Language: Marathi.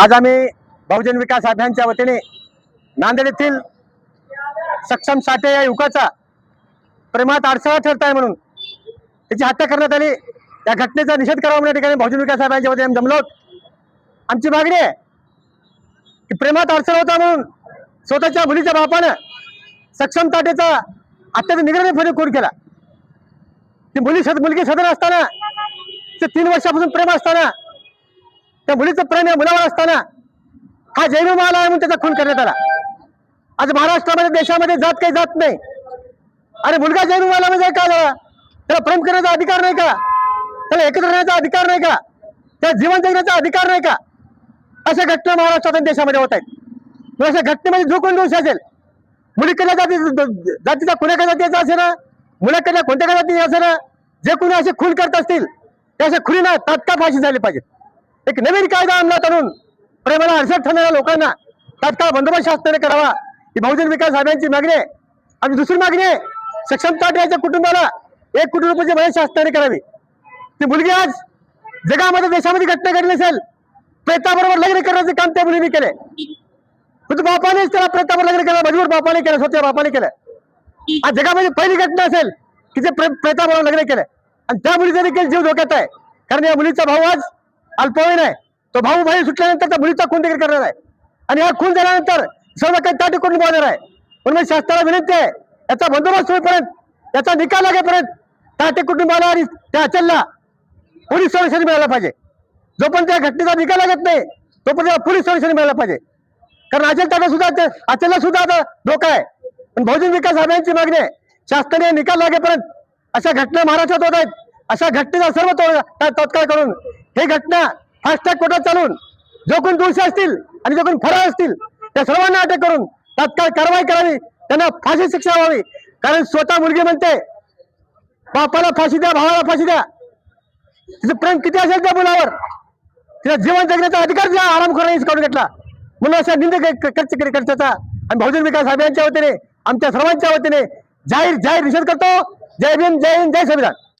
आज आम्ही बहुजन विकास अभियानच्या वतीने नांदेड येथील सक्षम साठे या युवकाचा प्रेमात अडसळा ठरत आहे म्हणून त्याची हत्या करण्यात आली. या घटनेचा निषेध करावा म्हणून या ठिकाणी बहुजन विकास अभियानच्या वतीने आम्ही जमलो आमची मागणी आहे की प्रेमात अडसळा होता म्हणून स्वतःच्या मुलीच्या बापानं सक्षम ताटेचा अत्यंत निगराने खून केला. ती मुली सद मुलगी सदन असताना ते तीन वर्षापासून प्रेम असताना त्या मुलीचं प्रेम या मुलावर असताना हा जैन माल आहे म्हणून त्याचा खून करण्यात आला. आज महाराष्ट्रामध्ये देशामध्ये जात काही जात नाही. अरे मुलगा जैन मालामध्ये म्हणजे काय झाला? त्याला प्रेम करण्याचा अधिकार नाही का? त्याला एकत्र राहण्याचा अधिकार नाही का? त्या जीवन जगण्याचा अधिकार नाही का? अशा घटना महाराष्ट्रात आणि देशामध्ये होत आहेत. मग अशा घटनेमध्ये जो कोण दोष असेल. मुलीकडल्या जाती जातीचा कुणाच्या जातीचा असेल ना मुलाकडल्या कोणत्या जातीचा असेल ना जे कोणी असे खून करत असतील त्या अशा खुलीना तात्काळ फाशी झाली पाहिजे. एक नवीन कायदा अंमलात आणून प्रेमाला अडचण ठरणाऱ्या लोकांना तात्काळ बंदोबस्त शासनाने करावा. ही बहुजन विकास आघाडीची मागणी आहे. आणि दुसरी मागणी आहे सक्षम ताटण्याच्या कुटुंबाला एक कोटी रुपयाची मदत शासनाने करावी. ती मुलगी आज जगामध्ये देशामध्ये घटना घडली असेल प्रेताबरोबर लग्न करण्याचे काम त्या मुलीने केले तुझ्या बापानेच त्याला प्रेतावर लग्न केलं मजबूर बापाने केलं स्वतः बापाने केलं. आज जगामध्ये पहिली घटना असेल की ते प्रेताबरोबर लग्न केलं आणि त्या मुलीचा देखील जीव धोक्यात आहे. कारण या मुलीचा भाऊ आज अल्पवयीन आहे. तो भाऊ भाई सुटल्यानंतर त्या मुलीचा खून देखील करणार आहे. आणि हा खून झाल्यानंतर सर्व काही ताटी करून बोलणार आहे. म्हणून मी शासनाला विनंती आहे याचा बंदोबस्त होईपर्यंत याचा निकाल लागेपर्यंत ताटे कुटुंबाला आणि त्या अचलला पोलीस संरक्षण मिळायला पाहिजे. जोपर्यंत त्या घटनेचा निकाल लागत नाही तोपर्यंत पोलीस संरक्षण मिळायला पाहिजे. कारण अचल ताटा सुद्धा अचलला सुद्धा आता धोका आहे. पण बहुजन विकास अभियानची मागणी आहे. शासनाने निकाल लागेपर्यंत अशा घटना महाराष्ट्रात होत आहेत. अशा घटनेचा सर्व तो- तत्काळ करून हे घटना फास्टॅग कोर्टात चालून जो कोण दोषी असतील आणि जो कोण फरार असतील त्या सर्वांना अटक करून तात्काळ कारवाई करावी त्यांना फाशी शिक्षा व्हावी. कारण स्वतः मुलगी म्हणते बापाला फाशी द्या भावाला फाशी द्या. तिचं प्रेम किती असेल त्या मुलावर? तिला जीवन जगण्याचा अधिकार द्या आराम करून काढून घेतला. म्हणून अशा निंद खर्च आणि बहुजन विकास अभियानच्या वतीने आमच्या सर्वांच्या वतीने जाहीर जाहीर निषेध करतो. जय भीम जय हिंद जय संविधान.